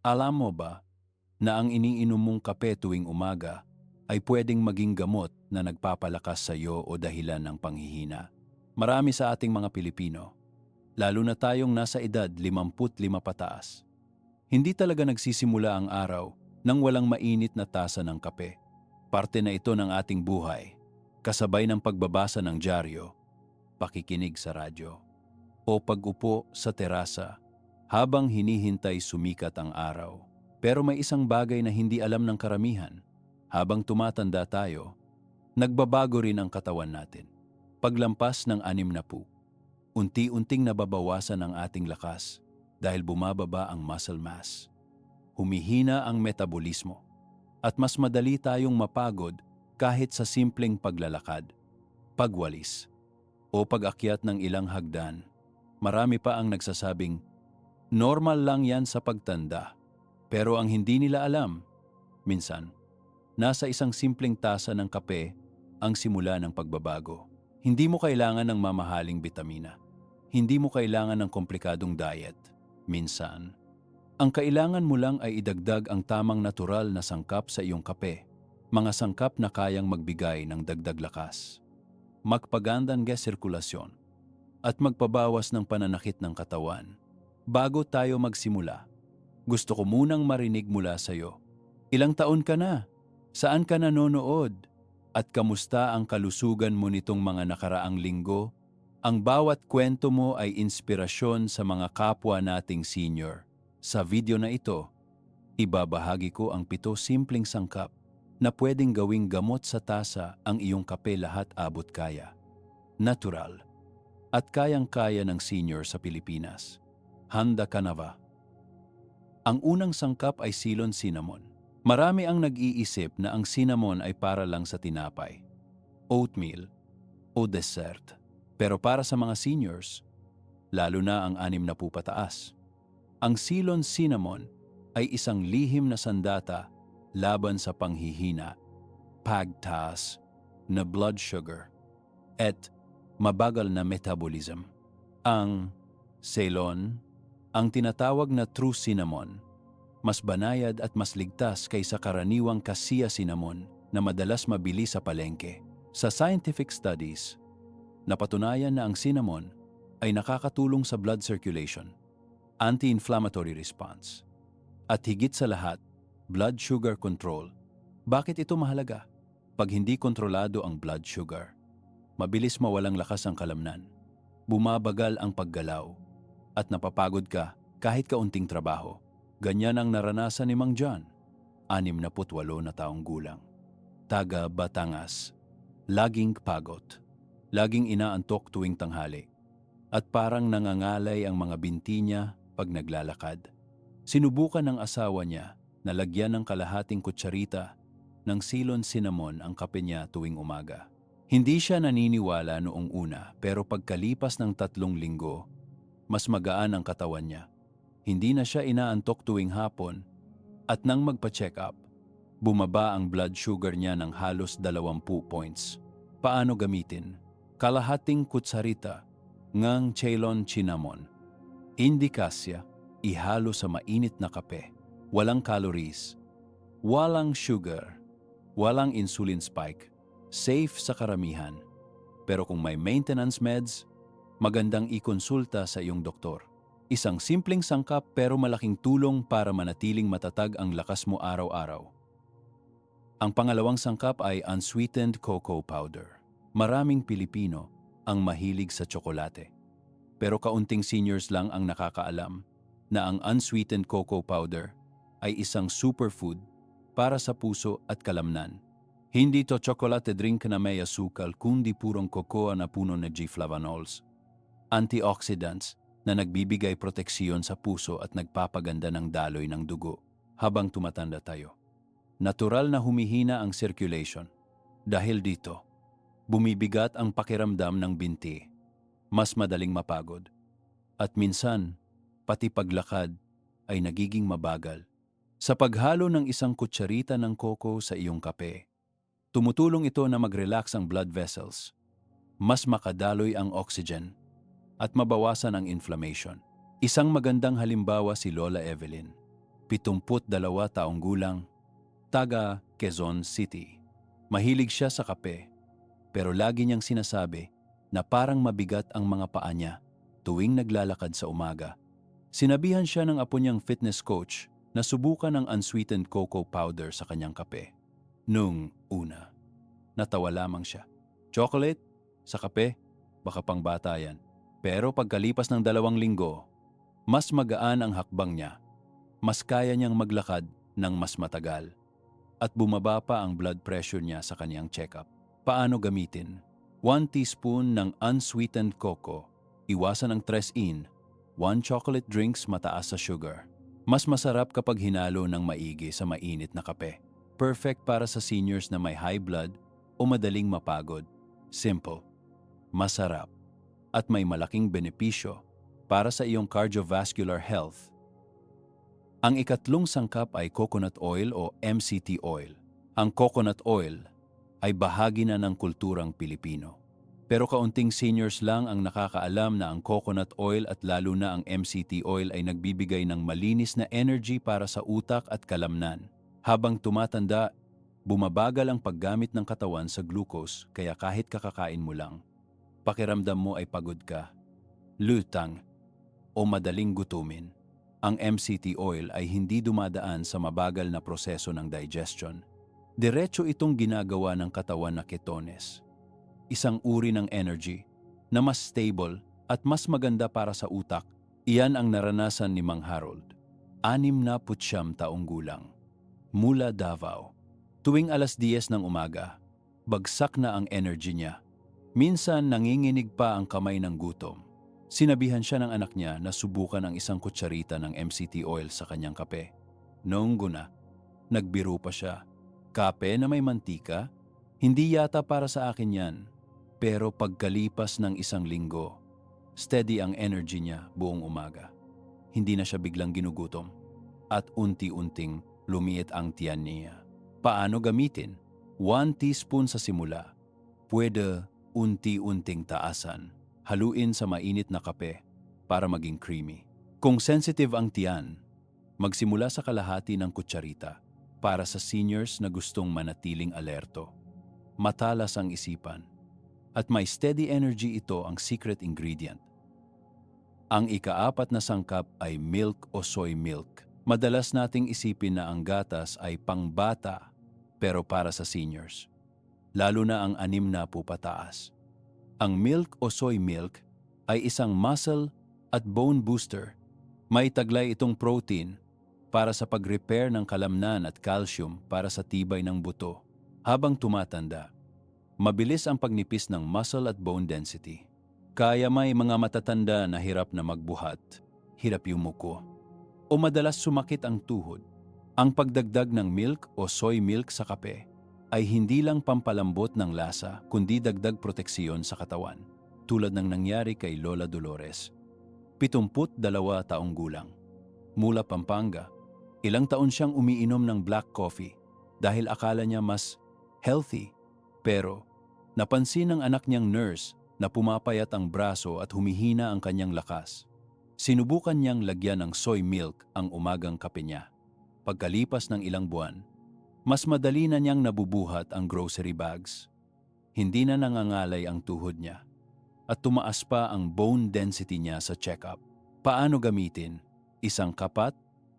Alam mo ba na ang iniinom mong kape tuwing umaga ay pwedeng maging gamot na nagpapalakas sa iyo o dahilan ng panghihina? Marami sa ating mga Pilipino, lalo na tayong nasa edad 55 pataas, hindi talaga nagsisimula ang araw nang walang mainit na tasa ng kape. Parte na ito ng ating buhay, kasabay ng pagbabasa ng dyaryo, pakikinig sa radyo, o pag-upo sa terasa habang hinihintay sumikat ang araw. Pero may isang bagay na hindi alam ng karamihan. Habang tumatanda tayo, nagbabago rin ang katawan natin. Paglampas ng anim na pu, unti-unting nababawasan ang ating lakas dahil bumababa ang muscle mass. Humihina ang metabolismo at mas madali tayong mapagod kahit sa simpleng paglalakad, pagwalis, o pag-akyat ng ilang hagdan. Marami pa ang nagsasabing Normal lang yan sa pagtanda. Pero ang hindi nila alam, minsan, nasa isang simpleng tasa ng kape ang simula ng pagbabago. Hindi mo kailangan ng mamahaling bitamina. Hindi mo kailangan ng komplikadong diet. Minsan, ang kailangan mo lang ay idagdag ang tamang natural na sangkap sa iyong kape. Mga sangkap na kayang magbigay ng dagdag lakas. Magpagandang sirkulasyon at magpabawas ng pananakit ng katawan Bago tayo magsimula, gusto ko munang marinig mula sa iyo. Ilang taon ka na? Saan ka nanonood? At kamusta ang kalusugan mo nitong mga nakaraang linggo? Ang bawat kwento mo ay inspirasyon sa mga kapwa nating senior. Sa video na ito, ibabahagi ko ang pito simpleng sangkap na pwedeng gawing gamot sa tasa ang iyong kape lahat abot kaya. Natural at kayang-kaya ng senior sa Pilipinas. Handa ka na ba? Ang unang sangkap ay silon cinnamon. Marami ang nag-iisip na ang cinnamon ay para lang sa tinapay, oatmeal, o dessert. Pero para sa mga seniors, lalo na ang anim na pupataas, ang silon cinnamon ay isang lihim na sandata laban sa panghihina, pagtaas na blood sugar, at mabagal na metabolism. Ang Ceylon ang tinatawag na true cinnamon, mas banayad at mas ligtas kaysa karaniwang kasiya cinnamon na madalas mabili sa palengke. Sa scientific studies, napatunayan na ang cinnamon ay nakakatulong sa blood circulation, anti-inflammatory response, at higit sa lahat, blood sugar control. Bakit ito mahalaga? Pag hindi kontrolado ang blood sugar, mabilis mawalang lakas ang kalamnan, bumabagal ang paggalaw, at napapagod ka kahit kaunting trabaho. Ganyan ang naranasan ni Mang John, 68 na taong gulang. Taga Batangas, laging pagod, laging inaantok tuwing tanghali, at parang nangangalay ang mga binti niya pag naglalakad. Sinubukan ng asawa niya na lagyan ng kalahating kutsarita ng silon cinnamon ang kape niya tuwing umaga. Hindi siya naniniwala noong una pero pagkalipas ng tatlong linggo, mas magaan ang katawan niya. Hindi na siya inaantok tuwing hapon at nang magpa-check up, bumaba ang blood sugar niya ng halos 20 points. Paano gamitin? Kalahating kutsarita ngang Ceylon cinnamon. Indikasya, ihalo sa mainit na kape. Walang calories, walang sugar, walang insulin spike, safe sa karamihan. Pero kung may maintenance meds, magandang ikonsulta sa iyong doktor. Isang simpleng sangkap pero malaking tulong para manatiling matatag ang lakas mo araw-araw. Ang pangalawang sangkap ay unsweetened cocoa powder. Maraming Pilipino ang mahilig sa tsokolate. Pero kaunting seniors lang ang nakakaalam na ang unsweetened cocoa powder ay isang superfood para sa puso at kalamnan. Hindi to chocolate drink na may asukal kundi purong cocoa na puno ng G-flavanols antioxidants na nagbibigay proteksyon sa puso at nagpapaganda ng daloy ng dugo habang tumatanda tayo. Natural na humihina ang circulation. Dahil dito, bumibigat ang pakiramdam ng binti, mas madaling mapagod, at minsan, pati paglakad ay nagiging mabagal. Sa paghalo ng isang kutsarita ng koko sa iyong kape, tumutulong ito na mag-relax ang blood vessels, mas makadaloy ang oxygen, at mabawasan ang inflammation. Isang magandang halimbawa si Lola Evelyn. 72 taong gulang, taga Quezon City. Mahilig siya sa kape, pero lagi niyang sinasabi na parang mabigat ang mga paa niya tuwing naglalakad sa umaga. Sinabihan siya ng apo niyang fitness coach na subukan ang unsweetened cocoa powder sa kanyang kape. Nung una, natawa lamang siya. Chocolate? Sa kape? Baka pang bata yan. Pero pagkalipas ng dalawang linggo, mas magaan ang hakbang niya. Mas kaya niyang maglakad ng mas matagal. At bumaba pa ang blood pressure niya sa kanyang check-up. Paano gamitin? 1 teaspoon ng unsweetened cocoa. Iwasan ang 3-in. 1 chocolate drinks mataas sa sugar. Mas masarap kapag hinalo ng maigi sa mainit na kape. Perfect para sa seniors na may high blood o madaling mapagod. Simple. Masarap. At may malaking benepisyo para sa iyong cardiovascular health. Ang ikatlong sangkap ay coconut oil o MCT oil. Ang coconut oil ay bahagi na ng kulturang Pilipino. Pero kaunting seniors lang ang nakakaalam na ang coconut oil at lalo na ang MCT oil ay nagbibigay ng malinis na energy para sa utak at kalamnan. Habang tumatanda, bumabagal ang paggamit ng katawan sa glucose kaya kahit kakakain mo lang, pakiramdam mo ay pagod ka, lutang, o madaling gutumin. Ang MCT oil ay hindi dumadaan sa mabagal na proseso ng digestion. Diretso itong ginagawa ng katawan na ketones. Isang uri ng energy na mas stable at mas maganda para sa utak. Iyan ang naranasan ni Mang Harold. Anim na putsyam taong gulang. Mula Davao. Tuwing alas 10 ng umaga, bagsak na ang energy niya. Minsan nanginginig pa ang kamay ng gutom. Sinabihan siya ng anak niya na subukan ang isang kutsarita ng MCT oil sa kanyang kape. Noong guna, nagbiro pa siya. Kape na may mantika? Hindi yata para sa akin yan. Pero pagkalipas ng isang linggo, steady ang energy niya buong umaga. Hindi na siya biglang ginugutom. At unti-unting lumiit ang tiyan niya. Paano gamitin? 1 teaspoon sa simula. Pwede unti-unting taasan haluin sa mainit na kape para maging creamy. Kung sensitive ang tiyan, magsimula sa kalahati ng kutsarita para sa seniors na gustong manatiling alerto. Matalas ang isipan at may steady energy ito ang secret ingredient. Ang ikaapat na sangkap ay milk o soy milk. Madalas nating isipin na ang gatas ay pangbata pero para sa seniors. Lalo na ang anim na po pataas. Ang milk o soy milk ay isang muscle at bone booster. May taglay itong protein para sa pag-repair ng kalamnan at calcium para sa tibay ng buto. Habang tumatanda, mabilis ang pagnipis ng muscle at bone density. Kaya may mga matatanda na hirap na magbuhat, hirap yumuko, o madalas sumakit ang tuhod. Ang pagdagdag ng milk o soy milk sa kape ay hindi lang pampalambot ng lasa kundi dagdag proteksiyon sa katawan, tulad ng nangyari kay Lola Dolores. 72 taong gulang. Mula Pampanga, ilang taon siyang umiinom ng black coffee dahil akala niya mas healthy. Pero napansin ng anak niyang nurse na pumapayat ang braso at humihina ang kanyang lakas. Sinubukan niyang lagyan ng soy milk ang umagang kape niya. Pagkalipas ng ilang buwan, mas madali na niyang nabubuhat ang grocery bags. Hindi na nangangalay ang tuhod niya. At tumaas pa ang bone density niya sa check-up. Paano gamitin? Isang kapat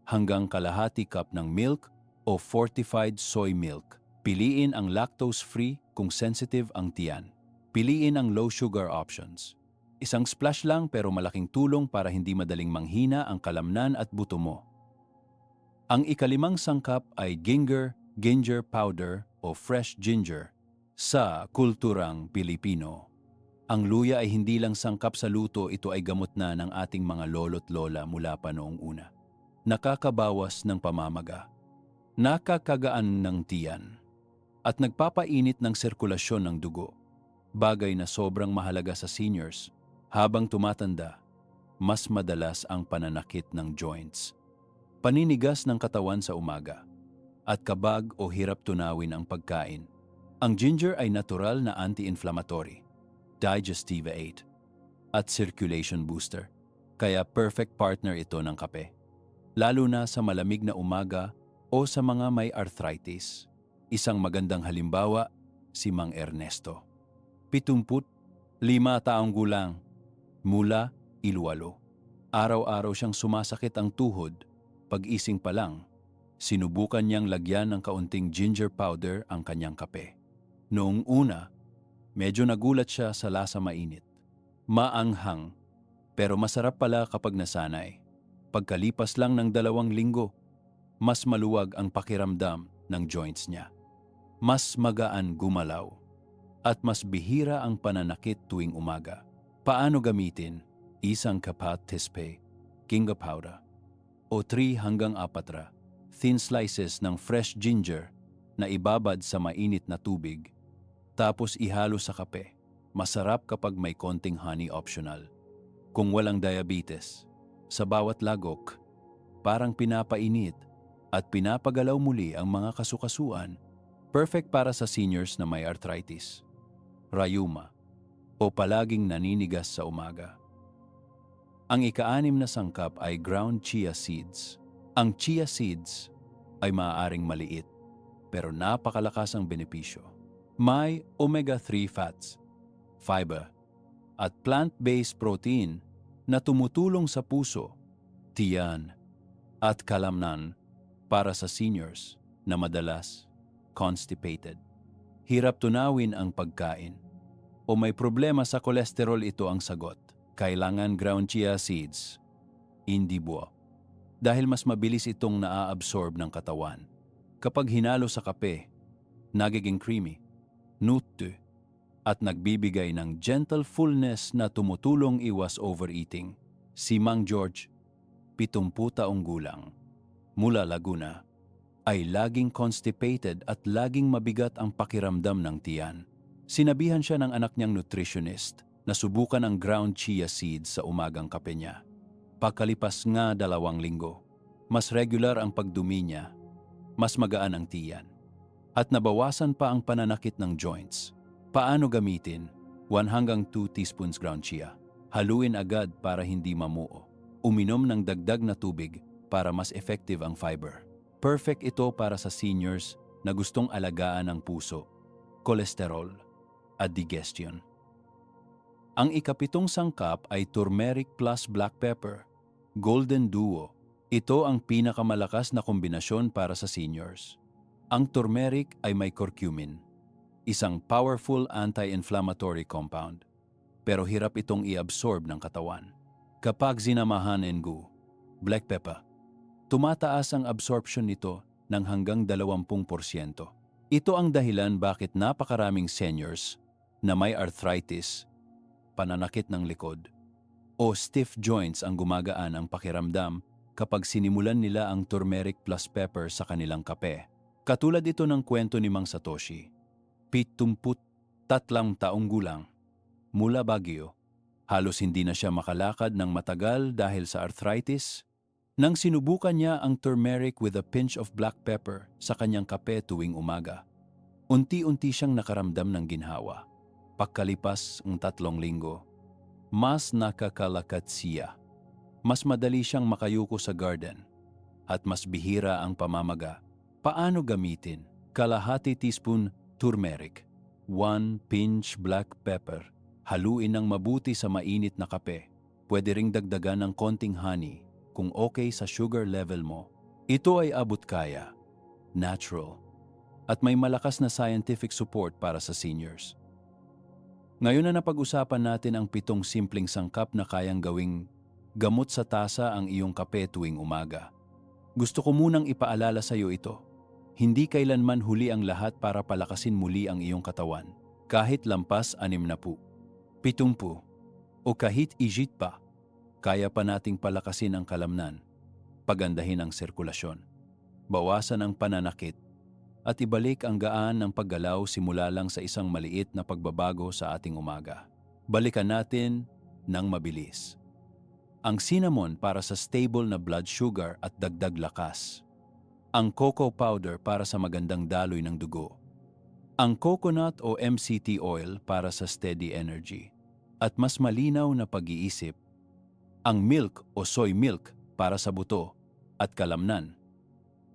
hanggang kalahati cup ng milk o fortified soy milk. Piliin ang lactose-free kung sensitive ang tiyan. Piliin ang low sugar options. Isang splash lang pero malaking tulong para hindi madaling manghina ang kalamnan at buto mo. Ang ikalimang sangkap ay ginger ginger powder o fresh ginger sa kulturang Pilipino. Ang luya ay hindi lang sangkap sa luto, ito ay gamot na ng ating mga lolo't lola mula pa noong una. Nakakabawas ng pamamaga, nakakagaan ng tiyan, at nagpapainit ng sirkulasyon ng dugo, bagay na sobrang mahalaga sa seniors habang tumatanda, mas madalas ang pananakit ng joints. Paninigas ng katawan sa umaga, at kabag o hirap tunawin ang pagkain. Ang ginger ay natural na anti-inflammatory, digestive aid, at circulation booster, kaya perfect partner ito ng kape. lalo na sa malamig na umaga o sa mga may arthritis. Isang magandang halimbawa, si Mang Ernesto. 75 taong gulang, mula Iluwalo. Araw-araw siyang sumasakit ang tuhod. Pag-ising pa lang, sinubukan niyang lagyan ng kaunting ginger powder ang kanyang kape. Noong una, medyo nagulat siya sa lasa mainit. Maanghang, pero masarap pala kapag nasanay. Pagkalipas lang ng dalawang linggo, mas maluwag ang pakiramdam ng joints niya. Mas magaan gumalaw at mas bihira ang pananakit tuwing umaga. Paano gamitin? Isang kapat tispe, ginga powder, o 3 hanggang 4 ra, thin slices ng fresh ginger na ibabad sa mainit na tubig, tapos ihalo sa kape. Masarap kapag may konting honey optional. Kung walang diabetes, sa bawat lagok, parang pinapainit at pinapagalaw muli ang mga kasukasuan, perfect para sa seniors na may arthritis, rayuma, o palaging naninigas sa umaga. Ang ikaanim na sangkap ay ground chia seeds. Ang chia seeds ay maaaring maliit, pero napakalakas ang benepisyo. May omega-3 fats, fiber, at plant-based protein na tumutulong sa puso, tiyan, at kalamnan para sa seniors na madalas constipated. Hirap tunawin ang pagkain o may problema sa kolesterol ito ang sagot. Kailangan ground chia seeds, hindi buo. Dahil mas mabilis itong naa-absorb ng katawan. Kapag hinalo sa kape, nagiging creamy, nutu, at nagbibigay ng gentle fullness na tumutulong iwas overeating. Si Mang George, 70 taong gulang, mula Laguna, ay laging constipated at laging mabigat ang pakiramdam ng tiyan. Sinabihan siya ng anak niyang nutritionist na subukan ang ground chia seeds sa umagang kape niya. Pagkalipas nga dalawang linggo, mas regular ang pagdumi niya, mas magaan ang tiyan, at nabawasan pa ang pananakit ng joints. Paano gamitin? 1 hanggang 2 teaspoons ground chia. Haluin agad para hindi mamuo. Uminom ng dagdag na tubig para mas effective ang fiber. Perfect ito para sa seniors na gustong alagaan ang puso, kolesterol, at digestion. Ang ikapitong sangkap ay turmeric plus black pepper, golden duo. Ito ang pinakamalakas na kombinasyon para sa seniors. Ang turmeric ay may curcumin, isang powerful anti-inflammatory compound, pero hirap itong i-absorb ng katawan. Kapag sinamahan ng gu, black pepper, tumataas ang absorption nito ng hanggang 20%. Ito ang dahilan bakit napakaraming seniors na may arthritis pananakit ng likod, o stiff joints ang gumagaan ang pakiramdam kapag sinimulan nila ang turmeric plus pepper sa kanilang kape. Katulad ito ng kwento ni Mang Satoshi. Pitumput tatlang taong gulang. Mula Baguio, halos hindi na siya makalakad ng matagal dahil sa arthritis. Nang sinubukan niya ang turmeric with a pinch of black pepper sa kanyang kape tuwing umaga, unti-unti siyang nakaramdam ng ginhawa. Pagkalipas ng tatlong linggo, mas nakakalakat siya. Mas madali siyang makayuko sa garden at mas bihira ang pamamaga. Paano gamitin? Kalahati teaspoon turmeric, 1 pinch black pepper, haluin ng mabuti sa mainit na kape. Pwede ring dagdagan ng konting honey kung okay sa sugar level mo. Ito ay abot kaya, natural, at may malakas na scientific support para sa seniors. Ngayon na napag-usapan natin ang pitong simpleng sangkap na kayang gawing gamot sa tasa ang iyong kape tuwing umaga. Gusto ko munang ipaalala sa iyo ito. Hindi kailanman huli ang lahat para palakasin muli ang iyong katawan, kahit lampas anim na po, pitumpu, o kahit ijit pa, kaya pa nating palakasin ang kalamnan, pagandahin ang sirkulasyon, bawasan ang pananakit at ibalik ang gaan ng paggalaw simula lang sa isang maliit na pagbabago sa ating umaga. Balikan natin ng mabilis. Ang cinnamon para sa stable na blood sugar at dagdag lakas. Ang cocoa powder para sa magandang daloy ng dugo. Ang coconut o MCT oil para sa steady energy. At mas malinaw na pag-iisip. Ang milk o soy milk para sa buto at kalamnan.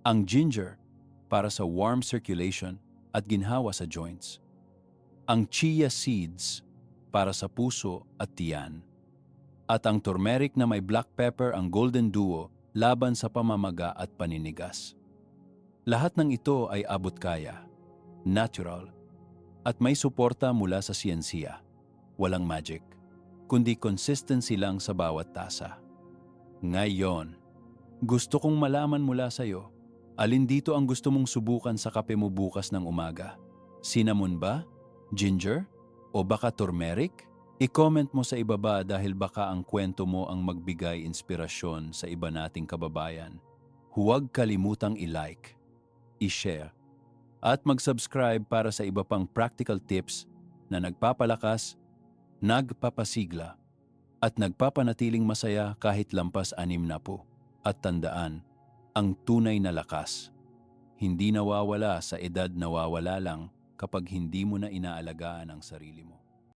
Ang ginger para sa warm circulation at ginhawa sa joints. Ang chia seeds para sa puso at tiyan. At ang turmeric na may black pepper ang golden duo laban sa pamamaga at paninigas. Lahat ng ito ay abot kaya, natural, at may suporta mula sa siyensiya. Walang magic, kundi consistency lang sa bawat tasa. Ngayon, gusto kong malaman mula sa iyo, alin dito ang gusto mong subukan sa kape mo bukas ng umaga? Cinnamon ba? Ginger? O baka turmeric? I-comment mo sa ibaba dahil baka ang kwento mo ang magbigay inspirasyon sa iba nating kababayan. Huwag kalimutang i-like, i-share, at mag-subscribe para sa iba pang practical tips na nagpapalakas, nagpapasigla, at nagpapanatiling masaya kahit lampas anim na po. At tandaan, ang tunay na lakas, hindi nawawala sa edad nawawala lang kapag hindi mo na inaalagaan ang sarili mo.